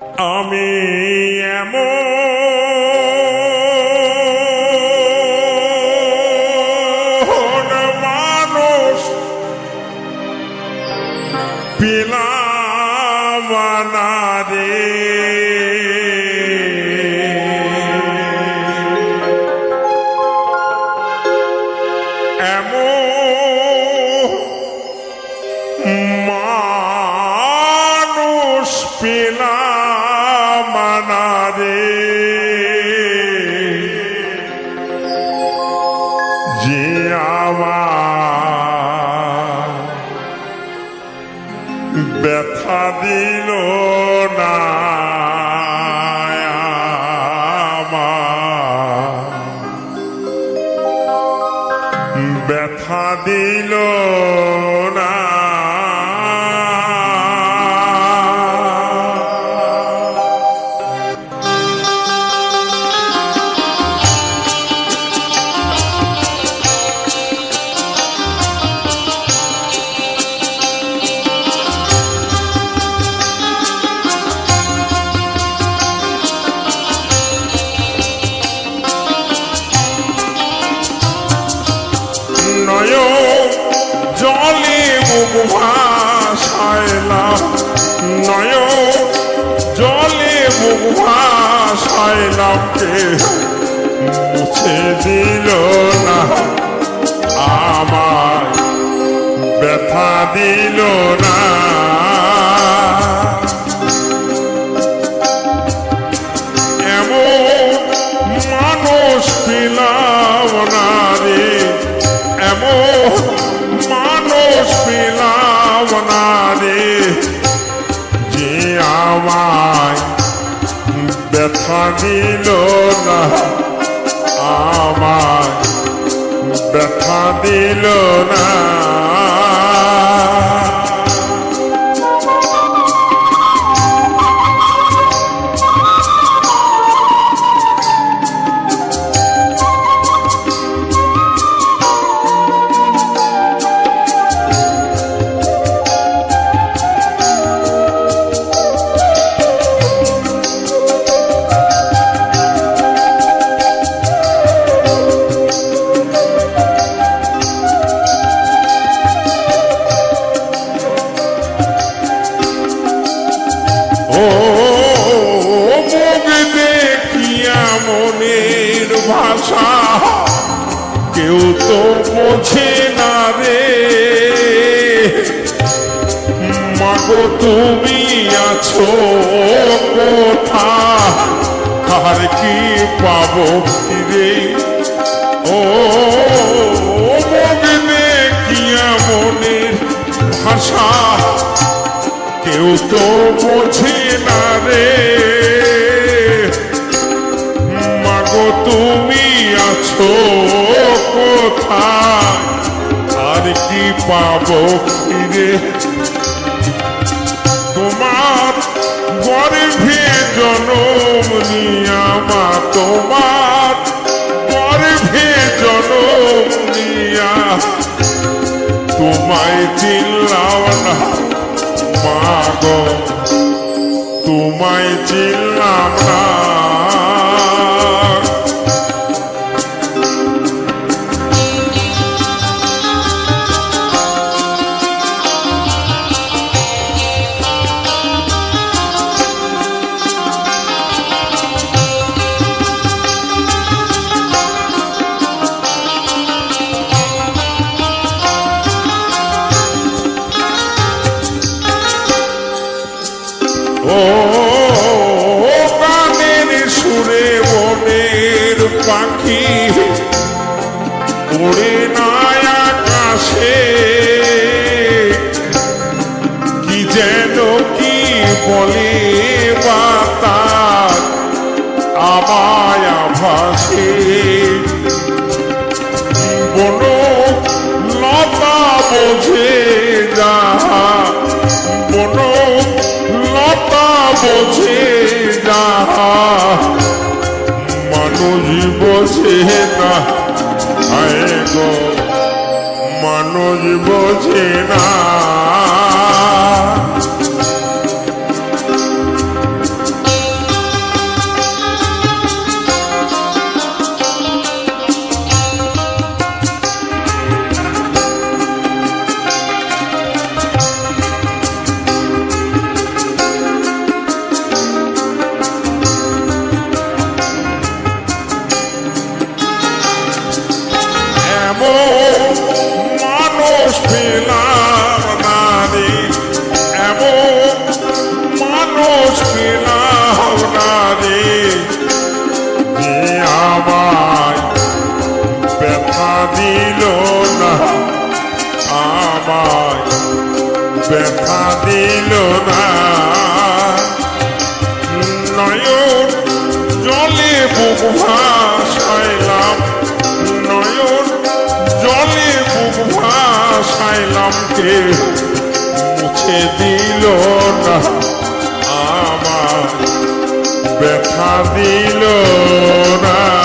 আমি এমন মানুষ পিলাম না রে। যে আমার ব্যথা দিল না ব্যথা দিল না। জলে মুখ ভাসাইলাম নয় জলে মুখ ভাসাইলাম কে মুছে দিল না। আমার ব্যথা দিল না। আমায় ব্যথা দিল না আমায় ব্যথা দিল না। ভাষা কেউ তো বোঝে না রে। মাগো, তুমি আছো কোথা আর কি পাবো ফিরে ও ভাষা। কেউ তো বোঝে না রে। আর কি পাবো ফিরে? তোমার গর্ভে জনম নিয়া মা, তোমার গর্ভে জনম নিয়া। তোমায় চিল্লাও না মাগো তোমায় চিনলাম না। ও গানের সুরে বনের পাখি উড়ে নাই আকাশে। কি যেন কি বলে বাতাস আমায় আভাসে বন লতা বোঝে যা বোঝে না। মানুষ বোঝে না। হায় গো মানুষ বোঝে না। feel নামকে মুছে দিল না আমার ব্যথা দিল না।